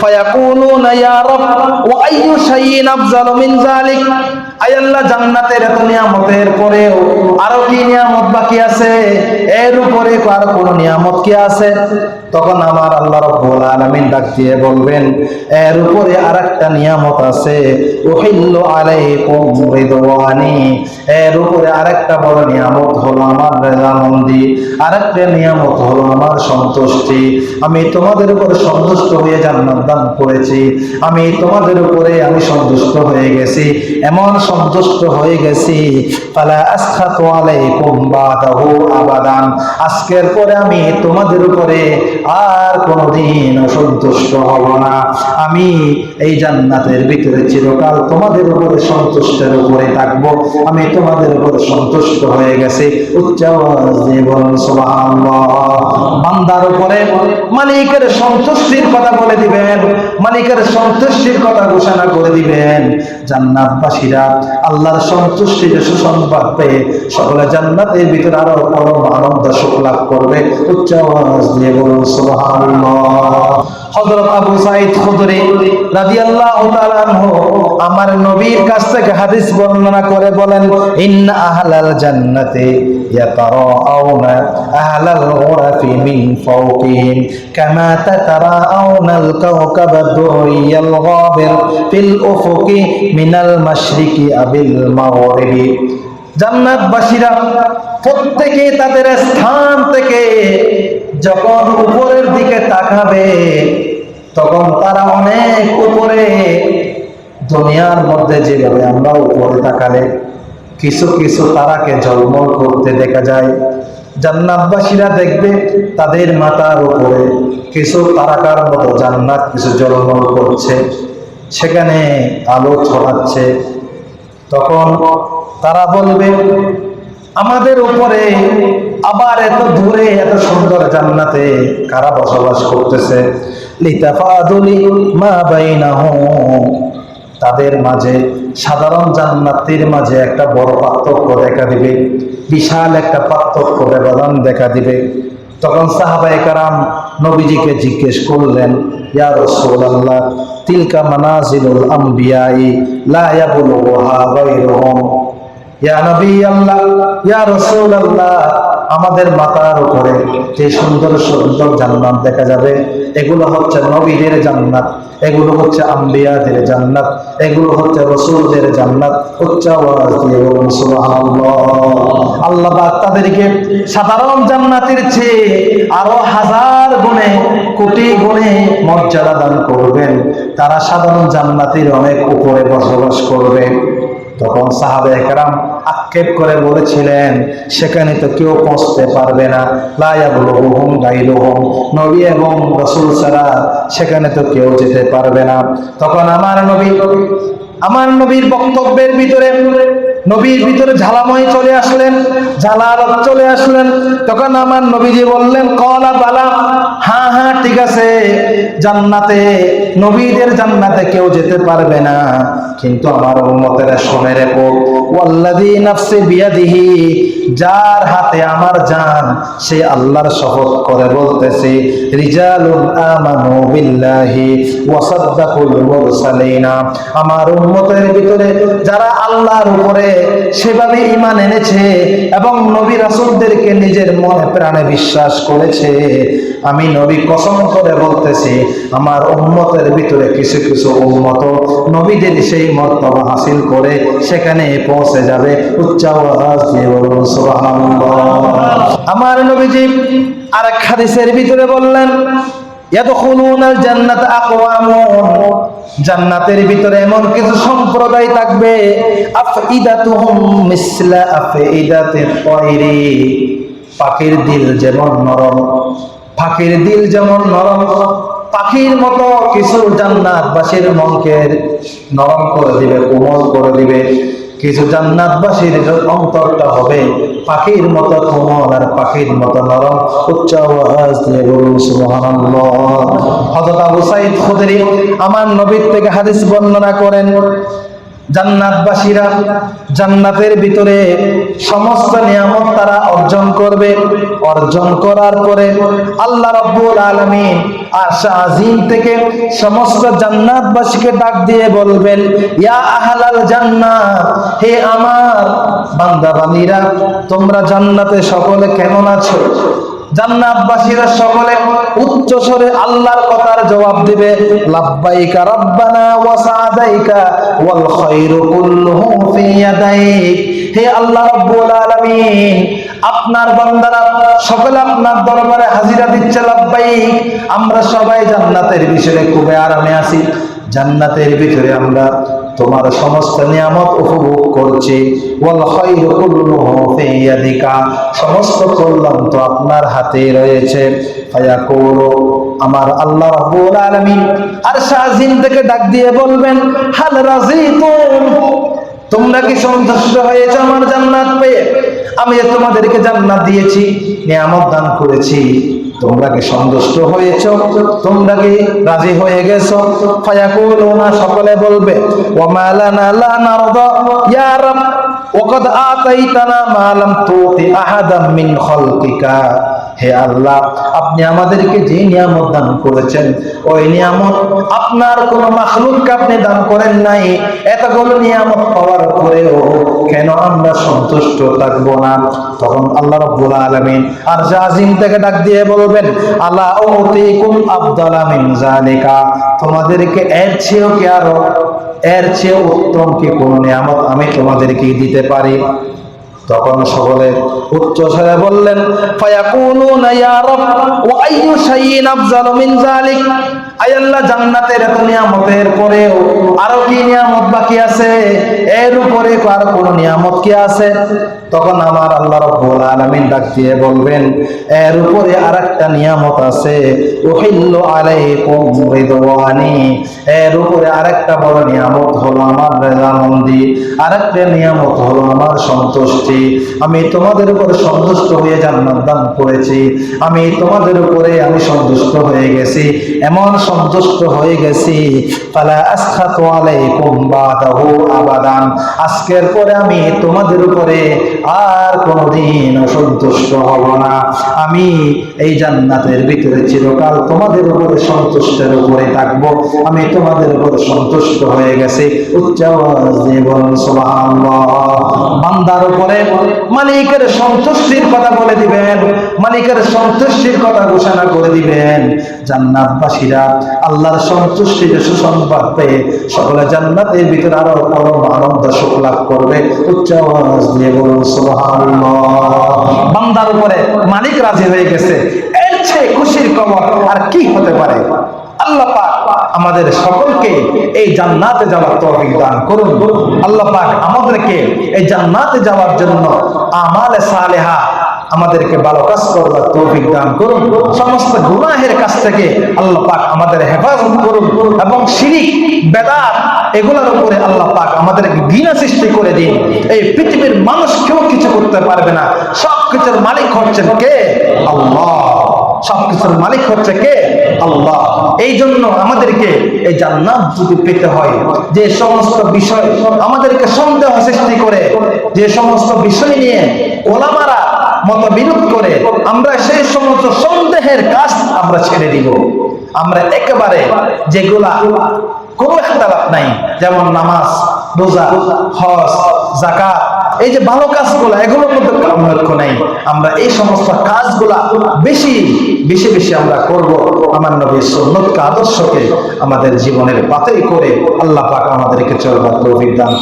ফায়াকুলুনা, ইয়া রব, ওয়া আইয়ু শাইইন আফজালু মিন যালিক? আয় জান্নাতের এত নিয়ামতের পরেও আরও কি নিয়ামত বাকি আছে? এর উপরে আর কোন নিয়ামত কি আছে? তখন আমার আল্লাহ রব্বুল আলামিন ডাক দিয়ে বলবেন, এর উপরে আরেকটা নিয়ামত আছে, উহিল্লু আলাইকুম রিদওয়ানি। এর উপরে আরেকটা বড় নিয়ামত হলো আমার রেজামন্দি আরেকটা নিয়ামত হলো আমার সন্তুষ্টি। আমি তোমাদের উপরে সন্তুষ্ট হয়ে জান্নাত দান করেছি, আমি তোমাদের উপরে আমি সন্তুষ্ট হয়ে গেছি, এমন সন্তুষ্ট হয়ে গেছি, ফালা আসখাতু আলাইকুম বাদাহু আবাদান। আজকের পরে আমি তোমাদের উপরে আর কোনোদিন অসন্তুষ্ট হব না। আমি এই জান্নাতের ভিতরে চিরকাল তোমাদের উপরে সন্তুষ্টের উপরে থাকব। আমি তোমাদের উপরে সন্তুষ্ট হয়ে গেছি। উচ্চ বান্দার উপরে মালিকের সন্তুষ্টির কথা বলে দিবেন। মালিকের সন্তুষ্টির কথা ঘোষণা করে দিবেন। জান্নাতবাসীরা, আল্লাহর সন্তুষ্টির সুসংবাদ পেয়ে সকলে জান্নাতের ভিতরে আরও পরম আনন্দ, সুখ লাভ করবে। উচ্চ আওয়াজ দিয়ে বলুন হযরত আবু সাঈদ খুদরি রাদিয়াল্লাহু আমার নবীর কাছ থেকে হাদিস বর্ণনা করে বলেন জান্নাতি জান্নাতবাসীরা প্রত্যেকে তাদের স্থান থেকে যখন উপরের দিকে তাকাবে, তখন তারা অনেক উপরে দুনিয়ার মধ্যে যেভাবে আমরা উপরে তাকালে, কিছু কিছু তারাকে জলমল করতে দেখা যায়। জান্নাতবাসীরা দেখবে তাদের মাথার উপরে কিছু তারাকার মতো জান্নাত, কিছু জলমল করছে। সেখানে আলো ছড়াচ্ছে। তখন তারা বলবে, আমাদের উপরে আবার এত দূরে, এত সুন্দর জান্নাতে কারা বসবাস করতেছে? তাদের মাঝে, সাধারণ জান্নাতির মাঝে একটা বড় পার্থক্য দেখা দিবে, বিশাল একটা পার্থক্য ব্যবধান দেখা দিবে। তখন সাহাবায়ে কারাম নবীজিকে জিজ্ঞেস করলেন ইয়া রাসূলুল্লাহ তিলকা মানাজিলুল আমবিয়াই লা ইয়াবলুহা গায়রুহুম। ইয়া নবী আল্লাহ ইয়া রাসূলুল্লাহ আমাদের মাথার উপরে যে সুন্দর সুন্দর জান্নাত দেখা যাবে, এগুলো হচ্ছে নবীদের জান্নাত, এগুলো হচ্ছে আম্বিয়াদের জান্নাত, এগুলো হচ্ছে রসুলদের জান্নাত আল্লাহ তাদেরকে সাধারণ জান্নাতের চেয়ে আরও হাজার গুণে, কোটি গুণে মর্যাদা দান করবেন। তারা সাধারণ জান্নাতের অনেক উপরে বসবাস করবে। তখন সাহাবে একরাম আক্ষেপ করে বলেছিলেন, সেখানে তো কেউ পৌঁছতে পারবে না। লায়াবুলহুম গাইলুহুম নবী এবং রসুল ছাড়া সেখানে তো কেউ যেতে পারবে না। তখন আমার নবী, আমার নবীর বক্তব্যের ভিতরে নবীর ভিতরে ঝালাময় চলে আসলেন ঝালার চলে আসলেন। তখন আমার নবীজি বললেন, কলা বালা হ্যাঁ হ্যাঁ ঠিক আছে, জান্নাতে, নবীদের জান্নাতে কেউ যেতে পারবে না। কিন্তু আমার মতের সময় রেখো যার হাতে আমার জান, সে আল্লাহর শপথ করে বলতেছে আমার ভিতরে যারা আল্লাহর উপরে সেভাবে ঈমান এনেছে এবং নবী রাসূলদেরকে নিজের মনে প্রাণে বিশ্বাস করেছে আমি নবী কসম করে বলতেছি, আমার উম্মতের ভিতরে কিছু কিছু উম্মত, নবীদের সেই মর্তবা হাসিল করে সেখানে পৌঁছে যাবে। উচ্চ দিয়ে বলুন আমার নবীজি আরেক হাদিসের ভিতরে বললেন জান্নাতের ভিতরে এমন কিছু সম্প্রদায় থাকবে পাখির দিল যেমন নরম পাখির দিল যেমন নরম, পাখির মতো কিছু জান্নাতবাসীর মনকে নরম করে দিবে, কোমল করে দিবে। কিছু জান্নাতবাসীর অন্তরটা হবে পাখির মতো কোমল আর পাখির মতো নরম। উচ্চ আওয়াজ দিয়ে বলুন, সুবহানাল্লাহ। হযরত আবু সাঈদ খুদরি আমার নবীর থেকে হাদিস বর্ণনা করেন জান্নাতবাসীরা জান্নাতের ভিতরে সমস্ত নিয়ামত তারা অর্জন করবে। অর্জন করার পরে আল্লাহ রাব্বুল আলামিন আশা আজিম থেকে সমস্ত জান্নাতবাসীকে ডাক দিয়ে বলবেন, ইয়া আহলাল জান্নাত, হে আমার বান্দা তোমরা জান্নাতে সকলে কেমন আছো? জান্নাতবাসীরা সকলে উচ্চ স্বরে আল্লাহর কথার জবাব দিবে, লাব্বাইকা রাব্বানা ওয়া সাদাইকা ওয়াল খায়রু কুল্লুহু ফি ইয়াদাইক। হে আল্লাহ রাব্বুল আলামিন, আপনার বান্দারা সকলে আপনার দরবারে হাজিরা দিচ্ছে, লাব্বাইক। আমরা সবাই জান্নাতের বিষয়ে খুবই আরামে আছি। জান্নাতের ভিতরে আমরা তোমার সমস্ত নিয়ামত উপভোগ করছি। সমস্ত কল্যাণ তো আপনার হাতে রয়েছে। আমার আল্লাহ রাব্বুল আলামিন আর শাহিন থেকে ডাক দিয়ে বলবেন, হাল রাজিতুম তোমরা কি সন্তুষ্ট হয়েছে আমার জান্নাত পেয়ে? আমি তোমাদেরকে জান্নাত দিয়েছি, নিয়ামত দান করেছি। তোমরা কি সন্তুষ্ট হয়েছ তোমরা কি রাজি হয়ে গেছো। ফায়াকুলুনা, সকলে বলবে ওয়া মালানা লা নারদা, ইয়া রাব ওয়াকাদ আতাইতানা মা লাম তুতি আহাদাম মিন খালকিকা। হে আল্লাহ, আপনি আমাদেরকে যে নিয়ামত দান করেছেন, ওই নিয়ামত আপনার কোন মাখলুককে আপনি দান করেন নাই। এতগুলো নিয়ামত পাওয়ার পরেও কেন আমরা সন্তুষ্ট থাকব না? তখন আল্লাহ রাব্বুল আলামিন আর জাজিম থেকে ডাক দিয়ে বলবেন আল্লাহ ওতিকুম আফদালা মিন জালিকা তোমাদেরকে এর চেয়েও কি আরও, এর চেয়ে উত্তম কি কোন নিয়ামত আমি তোমাদেরকে দিতে পারি? তখন সকলে উচ্চ স্বরে বললেন, ফায়াকুলুনা ইয়া রাব ওয়া আইয়ু শাইইন মিন যালিক? আল্লাহ, জান্নাতের এত নিয়ামতের পরেও আরও কি নিয়ামত বাকি আছে? এর উপরে আর কোন নিয়ামত কি আছে? তখন আমার আল্লাহ রাব্বুল আলামিন ডাক দিয়ে বলবেন, এর উপরে আরেকটা নিয়ামত আছে। উহিল্লু আলাইকুম রিদওয়ানি। এর উপরে আরেকটা বড় নিয়ামত হলো আমার রেজামন্দি আরেকটা নিয়ামত হলো আমার সন্তুষ্টি। আমি তোমাদের উপরে সন্তুষ্ট হয়ে জান্নাত দান করেছি। আমি তোমাদের উপরে আমি সন্তুষ্ট হয়ে গেছি। এমন সন্তুষ্ট হয়ে গেছি, ফালা আসখাতু আলাইকুম বাদাহু আবাদান। আজকের পরে আমি তোমাদের উপরে আর কোনোদিন অসন্তুষ্ট হব না। আমি এই জান্নাতের ভিতরে চিরকাল তোমাদের উপরে সন্তুষ্টের উপরে থাকব। আমি তোমাদের উপরে সন্তুষ্ট হয়ে গেছি। উচ্চ দিয়ে সুবহানাল্লাহ। বান্দার উপরে মালিকের সন্তুষ্টির কথা বলে দিবেন। মালিকের সন্তুষ্টির কথা ঘোষণা করে দিবেন। জান্নাতবাসীরা আল্লাহর সন্তুষ্টি যে সুসংবাদ পেয়ে সকলে জান্নাতের ভিতরে আরও পরম আনন্দ, সুখ লাভ করবে। উচ্চ আওয়াজ দিয়ে বলুন, সুবহানাল্লাহ। বান্দার উপরে মালিক রাজি হয়ে গেছে। এর চেয়ে খুশির খবর আর কি হতে পারে? আল্লাহ পাক আমাদের সকলকে এই জান্নাতে যাওয়ার তৌফিক দান করুন। আল্লাহ পাক আমাদেরকে এই জান্নাতে যাওয়ার জন্য আমালে সালেহা আমাদেরকে ভালো কাজ করবার তৌফিক দান করুন। সমস্ত গুনাহের কাছ থেকে আল্লাহ পাক আমাদের হেফাজত করুন এবং শিরিক, বেদাত এগুলোর উপরে আল্লাহ পাক আমাদেরকে ঘৃণা সৃষ্টি করে দিন। এই পৃথিবীর মানুষ কেউ কিছু করতে পারবে না। সব কিছুর মালিক হচ্ছেন কে? আল্লাহ। সবকিছুর মালিক হচ্ছে কে? আল্লাহ। এই জন্য আমাদেরকে এই জান্নাত যদি পেতে হয়, যে সমস্ত বিষয় আমাদেরকে সন্দেহ সৃষ্টি করে, যে সমস্ত বিষয় নিয়ে ওলামারা মতবিরোধ করে, আমরা সেই সমস্ত সন্দেহের কাজ আমরা ছেড়ে দিব। আমরা একেবারে যেগুলা কোনো একতালাপ নাই, যেমন নামাজ, রোজা, হজ জাকাত এই যে ভালো কাজগুলা, এগুলোর মধ্যে লক্ষ্য নাই। আমরা এই সমস্ত কাজগুলা বেশি বেশি বেশি আমরা করব আমার নবীর সুন্নতকে, আদর্শকে আমাদের জীবনের পাতেই করে আল্লাহ পাক আমাদেরকে চলবার তৌফিক দান